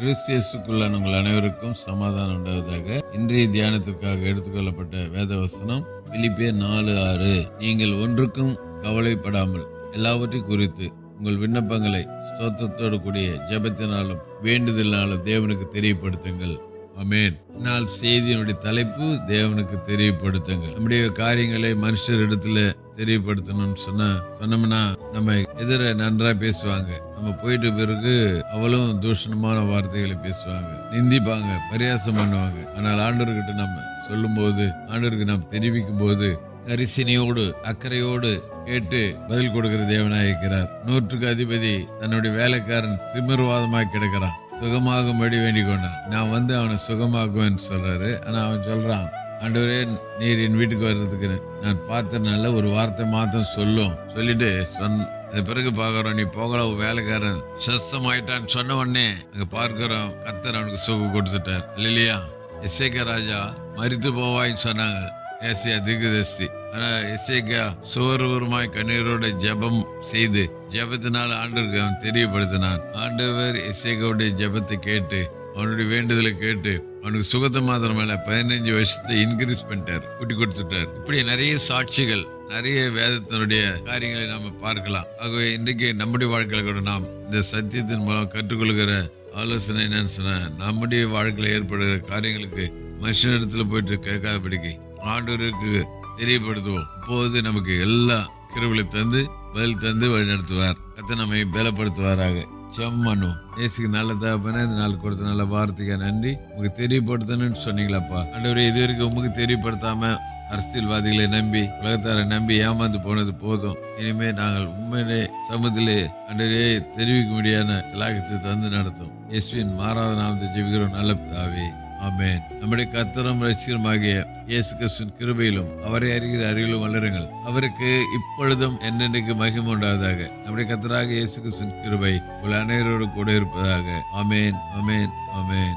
கிறிஸ்தியஸுக்குள்ளான உங்கள் அனைவருக்கும் சமாதானம் உண்டாவதாக. இன்றைய தியானத்திற்காக எடுத்துக்கொள்ளப்பட்ட வேத வசனம் பிலிப்பியர் நாலு ஆறு. நீங்கள் ஒன்றுக்கும் கவலைப்படாமல் எல்லாவற்றையும் குறித்து உங்கள் விண்ணப்பங்களை ஸ்தோத்தத்தோடு கூடிய ஜெபத்தினாலும் வேண்டுதலினாலும் தேவனுக்கு தெரியப்படுத்துங்கள். அமேன் நாள் செய்தியினுடைய தலைப்பு தேவனுக்கு தெரியப்படுத்துங்கள். நம்முடைய காரியங்களை மனுஷரிடத்துல தெரியப்படுத்தணும்னு சொன்ன சொன்னோம்னா நம்ம எதிர நன்றா பேசுவாங்க. நம்ம போயிட்டு பிறகு அவளும் தூஷணமான வார்த்தைகளை பேசுவாங்க. நிந்திப்பாங்க பரியாசம் பண்ணுவாங்க. ஆனால் ஆண்டவர்கிட்ட நம்ம சொல்லும்போது ஆண்டவருக்கு நாம் தெரிவிக்கும் போது கரிசனையோடு அக்கறையோடு கேட்டு பதில் கொடுக்கிற தேவனாயிருக்கிறார் நூற்றுக்கு அதிபதி தன்னுடைய வேலைக்காரன் திமிர்வாதமாக கிடக்கிறான். சுகமாகும்படி வேண்டிக் கொண்டான். நான் வந்து அவனை சுகமாக்குவேன்னு சொல்றாரு. ஆனா அவன் சொல்றான் ஆண்டவரே நீர் என் வீட்டுக்கு வர்றதுக்கு நான் பார்த்தனால ஒரு வார்த்தை மாத்தம் சொல்லும். சொல்லிட்டு சொன்ன அது பிறகு பார்க்குறோம் நீ போகல வேலைக்காரன் சஸ்தமாயிட்டான்னு சொன்ன உடனே அங்கே பார்க்குறோம் கத்தர் அவனுக்கு சுகம் கொடுத்துட்டார். இல்லையா இசைக்கா ராஜா மறித்து போவாய்ன்னு சொன்னாங்க. ஏசியா திகுதஸ்தி ஆனால் இசைக்கா சோர்வருமாய் கண்ணீரோட ஜெபம் செய்து ஜபத்தினால் ஆண்டவருக்கு அவன் தெரியப்படுத்தினான். ஆண்டவர் இசைக்காவுடைய ஜெபத்தை கேட்டு அவனுடைய வேண்டுதலை கேட்டு அவனுக்கு சுகத்தை மாத்திரம் மேலே பதினஞ்சு வருஷத்தை இன்க்ரீஸ் பண்ணிட்டார் கூட்டி கொடுத்துட்டார். இப்படி நிறைய சாட்சிகள் நிறைய வேதத்தினுடைய காரியங்களை நாம் பார்க்கலாம். ஆகவே இன்றைக்கு நம்முடைய வாழ்க்கையில் கூட நாம் இந்த சத்தியத்தின் மூலம் கற்றுக்கொள்கிற ஆலோசனை என்னன்னு சொன்னால் நம்முடைய வாழ்க்கையில் ஏற்படுகிற காரியங்களுக்கு மனுஷனிடத்துல போயிட்டு கேட்காதபடிக்கு ஆண்டூருக்கு தெரியப்படுத்துவோம். இப்போது நமக்கு எல்லா கிருவிலை தந்து பதில் தந்து வழிநடத்துவார். கத்தை நம்மை பலப்படுத்துவாராக. செம்மனு. இயேசுக்கு நல்ல தகப்பனே இந்த நாள் கொடுத்த நல்ல வார்த்தைக்கு நன்றி. உங்களுக்கு தெரியப்படுத்தணும்னு சொன்னீங்களாப்பா. ஆண்டவரே இது வரைக்கும் உங்களுக்கு தெரியப்படுத்தாம அரசியல்வாதிகளை நம்பி உலகத்தாரை நம்பி ஏமாந்து போனது போதும். இனிமே நாங்கள் உண்மையிலே சமூகத்திலே அன்றரே தெரிவிக்க முடியாத சிலாகத்தை தந்து நடத்தும். இயேசுவின் மாறாத நாமத்தை ஜெபிக்கிறோம். நல்ல பிதாவே. அமேன் நம்முடைய கத்தரும் ரசிகருமாகிய இயேசு கிறிஸ்துவின் கிருபையிலும் அவரை அறிகிற அருகிலும் வளருங்கள். அவருக்கு இப்பொழுதும் என்னென்னைக்கு மகிமை உண்டாவதாக? நம்முடைய கத்தராக இயேசு கிருபை உள்ள அனைவரோடு கூட இருப்பதாக. அமேன் அமேன் அமேன்